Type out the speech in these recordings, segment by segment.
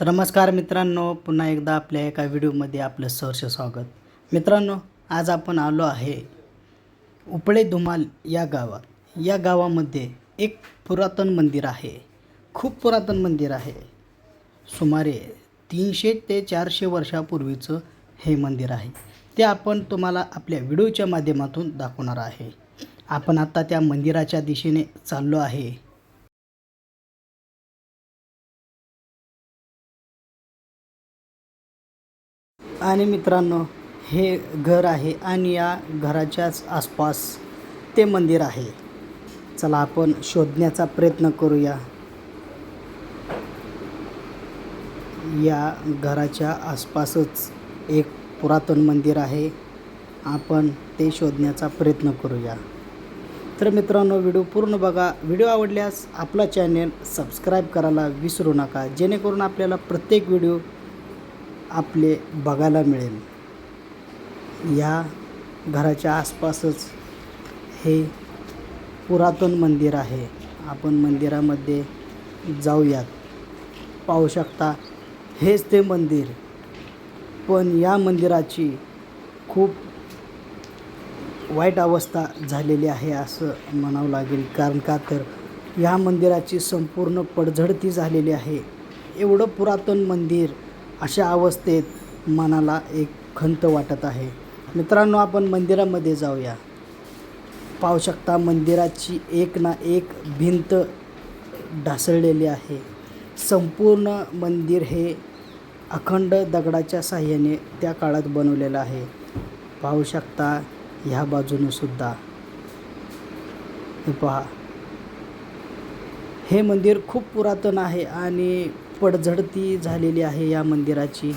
तर नमस्कार मित्रांनो पुन्हा एकदा आपल्या एका व्हिडिओमध्ये आपलं सहर्ष स्वागत. मित्रांनो आज आपण आलो आहे उपळे धुमाल या गावात. या गावामध्ये एक पुरातन मंदिर आहे. खूप पुरातन मंदिर आहे. सुमारे तीनशे ते चारशे वर्षापूर्वीचं हे मंदिर आहे. ते आपण तुम्हाला आपल्या व्हिडिओच्या माध्यमातून दाखवणार आहे. आपण आत्ता त्या मंदिराच्या दिशेने चाललो आहे. आणि मित्रांनो हे घर आहे आणि या घराच्याच आसपास ते मंदिर आहे. चला आपण शोधण्याचा प्रयत्न करूया. या घराच्या आसपासच एक पुरातन मंदिर आहे. आपण ते शोधण्याचा प्रयत्न करूया. तर मित्रांनो व्हिडिओ पूर्ण बघा. व्हिडिओ आवडल्यास आपला चॅनेल सबस्क्राईब करायला विसरू नका. जेणेकरून आपल्याला प्रत्येक व्हिडिओ आपले बघायला मिळेल. या घराच्या आसपासच हे पुरातन मंदिर आहे. आपण मंदिरामध्ये जाऊयात. पाहू शकता हेच ते मंदिर. पण या मंदिराची खूप वाईट अवस्था झालेली आहे असं म्हणावं लागेल. कारण का तर या मंदिराची संपूर्ण पडझडती झालेली आहे. एवढं पुरातन मंदिर अशा अवस्थेत मनाला एक खंत वाटत आहे. मित्रांनो आपण मंदिरामध्ये जाऊया. पाहू शकता मंदिराची एक ना एक भिंत ढासळलेली आहे. संपूर्ण मंदिर हे अखंड दगडाच्या साह्याने त्या काळात बनवलेलं आहे. पाहू शकता ह्या बाजूनं सुद्धा. हे पहा. हे मंदिर खूप पुरातन आहे आणि पडझडती झालेली आहे या मंदिराची.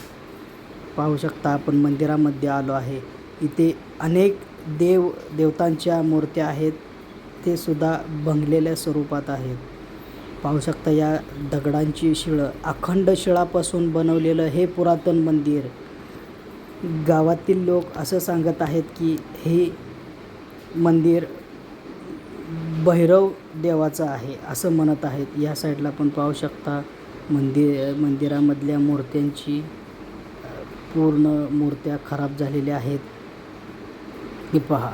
पाहू शकता आपण मंदिरामध्ये आलो आहे. इथे अनेक देव देवतांच्या मूर्त्या आहेत. ते सुद्धा भंगलेल्या स्वरूपात आहेत. पाहू शकता या दगडांची शिळं अखंड शिळापासून बनवलेलं हे पुरातन मंदिर. गावातील लोक असं सांगत आहेत की हे मंदिर भैरव देवाचं आहे असं म्हणत आहेत. या साईडला पण पाहू शकता मंदिर मंदिरामधल्या मूर्त्यांची पूर्ण मूर्त्या खराब झालेल्या आहेत. हे पहा.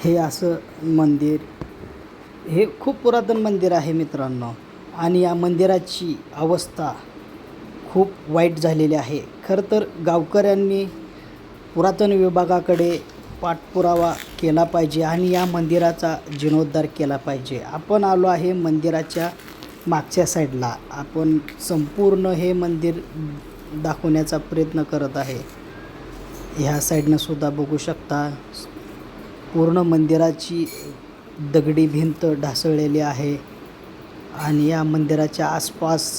हे असं मंदिर हे खूप पुरातन मंदिर आहे मित्रांनो. आणि या मंदिराची अवस्था खूप वाईट झालेली आहे. खरं तर गावकऱ्यांनी पुरातन विभागाकडे पाठपुरावा केला पाहिजे आणि या मंदिराचा जीर्णोद्धार केला पाहिजे. आपण आलो आहे मंदिराच्या मागच्या साईडला. आपण संपूर्ण हे मंदिर दाखवण्याचा प्रयत्न करत आहे. ह्या साईडनं सुद्धा बघू शकता. पूर्ण मंदिराची दगडी भिंत ढासळलेली आहे आणि या मंदिराच्या आसपास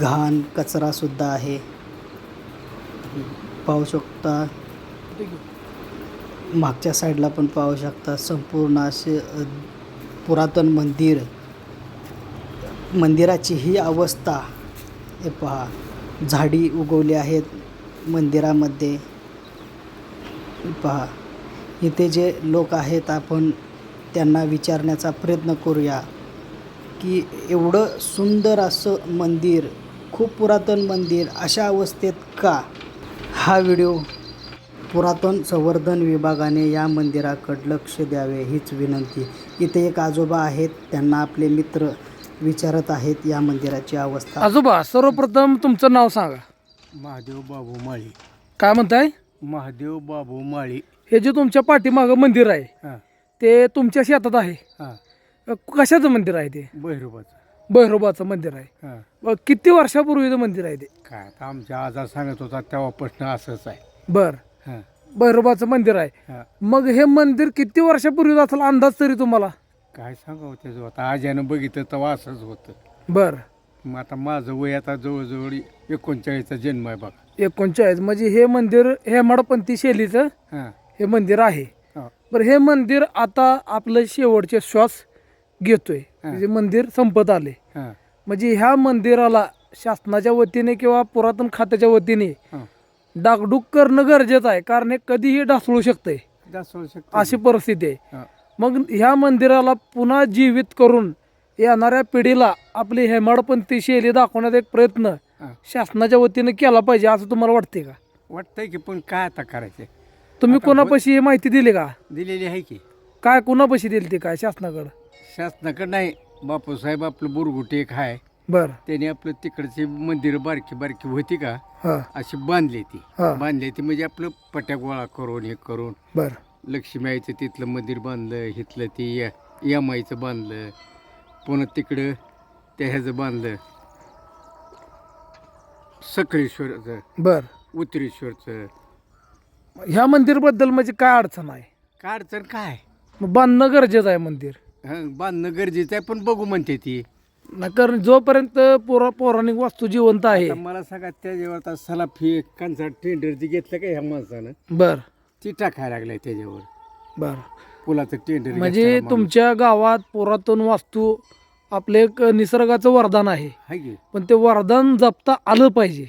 घाण कचरासुद्धा आहे. पाहू शकता. मागच्या साईडला पण पाहू शकता संपूर्ण असे पुरातन मंदिर. मंदिराची ही अवस्था हे पहा झाडी उगवली आहेत मंदिरामध्ये. हे पहा इथे जे लोक आहेत आपण त्यांना विचारण्याचा प्रयत्न करूया की एवढं सुंदर असं मंदिर खूप पुरातन मंदिर अशा अवस्थेत का? हा व्हिडिओ पुरातन संवर्धन विभागाने या मंदिराकडे लक्ष द्यावे हीच विनंती. इथे एक आजोबा आहेत त्यांना आपले मित्र विचारत आहेत या मंदिराची अवस्था. आजोबा सर्वप्रथम तुमचं नाव सांगा. महादेव बाबू माळी. काय म्हणताय? महादेव बाबू माळी. हे जे तुमच्या पाठीमागं मंदिर आहे हां. ते तुमच्या शेतात आहे? हां. अ, कशाचं मंदिर आहे ते? बहिरोबाचं भैरोबाचं मंदिर आहे. हां. किती वर्षापूर्वीचं मंदिर आहे ते? काय आता आमच्या आजार सांगत होता तेव्हापासून असंच आहे. बर. भैरोबाचं मंदिर आहे. मग हे मंदिर किती वर्षापूर्वी असेल अंदाज तरी तुम्हाला? काय सांगावं त्याचं? आता आज्यानं बघितलं तेव्हा असंच होतं. बर. मग आता माझं वय आता जवळजवळ एकोणचाळीसचा जन्म आहे बघा. एकोणचाळीस. म्हणजे हे मंदिर हेमाडपंथी शैलीचं हां. हे मंदिर आहे. हां. बरं हे मंदिर आता आपलं शेवटचे श्वास घेतोय. म्हणजे मंदिर संपत आले. हां. म्हणजे ह्या मंदिराला शासनाच्या वतीने किंवा पुरातन खात्याच्या वतीने हां. डागडूग करणं गरजेचं आहे कारण हे कधीही ढासळू शकतंय. शकतो अशी परिस्थिती आहे. मग ह्या मंदिराला पुन्हा जीवित करून येणाऱ्या पिढीला आपली हेमाडपंथी शैली दाखवण्याचा एक प्रयत्न. शासनाच्या वतीने केला पाहिजे असं तुम्हाला वाटते का? वाटतंय की पण काय आता करायचं तुम्ही कोणापाशी ही माहिती दिली का? दिलेली आहे की. काय कोणापाशी दिली ती काय शासनाकडं? शासनाकडं नाही. बापूसाहेब आपलं बुरगुटे एक आहे बर. त्याने आपलं तिकडची मंदिरं बारकी बारकी होती का हा. अशी बांधली ती. हा. बांधली ती म्हणजे आपलं पट्या गोळा करून हे करून बर. लक्ष्मी आईचं तिथलं मंदिर बांधलं हिथलं ती या यमाईचं बांधलं पुन्हा तिकडं त्या ह्याचं बांधलं. सकळेश्वरचं बर. उत्तरेश्वरचं ह्या मंदिरबद्दल म्हणजे काय अडचण आहे? काय अडचण काय? मग बांधणं गरजेचं आहे मंदिर. हं, बांधणं गरजेचं आहे पण बघू म्हणते ती. कारण जोपर्यंत पोरा पौराणिक वास्तू जिवंत आहे. आता मला सांगा त्याच्यावर आता सलाफी कांचा टेंडर जे घेतलं का ह्या माणसानं? बर. ती टाकायला लागलाय त्याच्यावर. बर. पुलाचं टेंडर म्हणजे तुमच्या गावात पुरातन वास्तू आपले एक निसर्गाचं वरदान आहे. पण ते वरदान जपता आलं पाहिजे.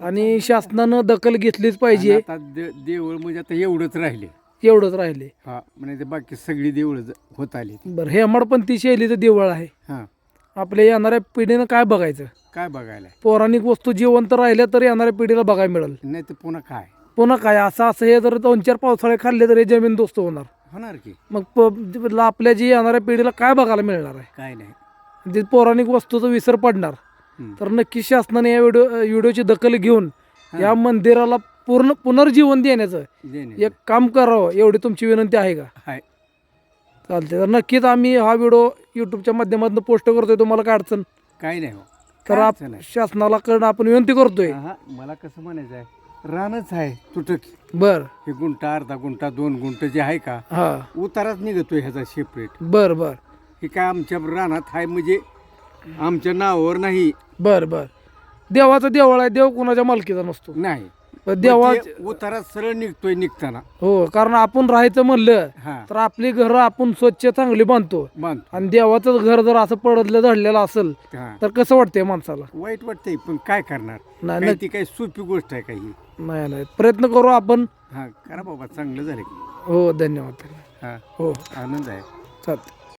आणि शासनानं दखल घेतलीच पाहिजे. आता दे- देऊळ म्हणजे आता एवढंच राहिले. एवढंच राहिले. हा म्हणजे ते बाकी सगळी देऊळ होत आली. बरं हे अमरपंथी शैलीचं देवळ आहे. हा. आपल्या येणाऱ्या पिढीनं काय बघायचं? काय बघायला? पौराणिक वस्तू जिवंत राहिल्या तर येणाऱ्या पिढीला बघायला मिळेल. नाही तर पुन्हा काय? पुन्हा काय? असं असं हे जर दोन चार पावसाळे खाल्ले तर हे जमीन दोस्त होणार. होणार की? मग प- आपल्या जी येणाऱ्या पिढीला काय बघायला मिळणार आहे? काय नाही. ते पौराणिक वस्तूचा विसर पडणार. हम्म. तर नक्की शासनाने या व्हिडिओ व्हिडिओची दखल घेऊन या मंदिराला पूर्ण पुनर्जीवन देण्याचं देणे एक काम करावं एवढी तुमची विनंती आहे का? हाय चालते तर नक्कीच आम्ही हा व्हिडिओ युट्यूबच्या माध्यमातून पोस्ट करतोय तुम्हाला काय अडचण? काय नाही हो. तर काय आप अडचण? शासनाला करणं आपण विनंती करतोय. हा, मला कसं म्हणायचं आहे रानच आहे तुटक. बर. हे गुंटा अर्धा गुंटा दोन गुंट जे आहे का हा. उताराच निघतोय ह्याचा सेपरेट बर बर. हे काय आमच्या रानात आहे म्हणजे आमच्या नावावर नाही. बर बर. देवाचा देवळ आहे देव कोणाच्या मालकीचा नसतो. नाही. पण देवा मग ते उतारा सरळ निघतोय निघताना. हो कारण आपण राहायचं म्हणलं हा. तर आपली घरं आपण स्वच्छ चांगली बांधतो. बांधतो. आणि देवाचं घर जर असं पडलं धडलेलं असेल हा. तर कसं वाटतंय माणसाला? वाईट वाटतंय पण काय करणार? नाही काय ती काही सोपी गोष्ट आहे काही. नाही नाही. प्रयत्न करू आपण. हा करा बाबा चांगलं झालं की. हो धन्यवाद. हा. हो. आनंद आहे. चालतं